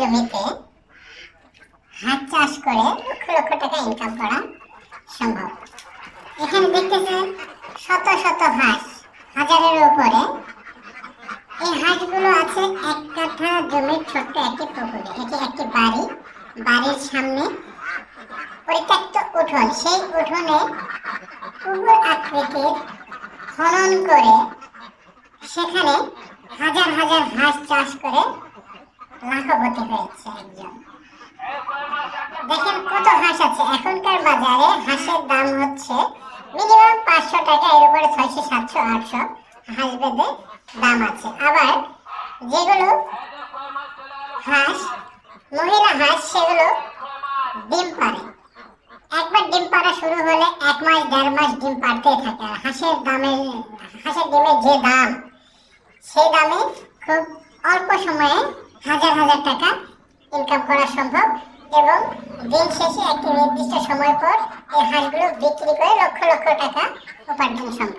জমিতে হাঁস চাষ করে লক্ষ লক্ষ টাকা ইনকাম করা সম্ভব। এখানে দেখতেছেন শত শত হাঁস হাজারের উপরে। এই হাঁসগুলো আছে এক কাঠা জমির ছোট্ট একটি পুকুরে। এটি একটি বাড়ি। বাড়ির সামনে পরিত্যক্ত উঠোন। সেই উঠোনে পুকুর আকৃতির খনন করে সেখানে হাজার হাজার হাঁস চাষ করে লাখপতি হয়েছে একজন দেখেন কত হাঁস আছে। এখনকার বাজারে হাঁসের দাম হচ্ছে মিনিমাম পাঁচশো টাকা, এর উপরে ছয়শো, সাতশো, আটশো হাঁস বেঁধে দাম আছে। আবার যেগুলো হাঁস, মহিলা হাঁস, সেগুলো ডিম পারে একবার ডিম পাড়া শুরু হলে এক মাস, দেড় মাস ডিম পাড়তেই থাকে। আর হাঁসের দামের, হাঁসের ডিমের যে দাম, সেই দামে খুব অল্প সময়ে হাজার হাজার টাকা ইনকাম করা সম্ভব এবং দিন শেষে একটি নির্দিষ্ট সময় পর এই হাঁসগুলো বিক্রি করে লক্ষ লক্ষ টাকা উপার্জন সম্ভব।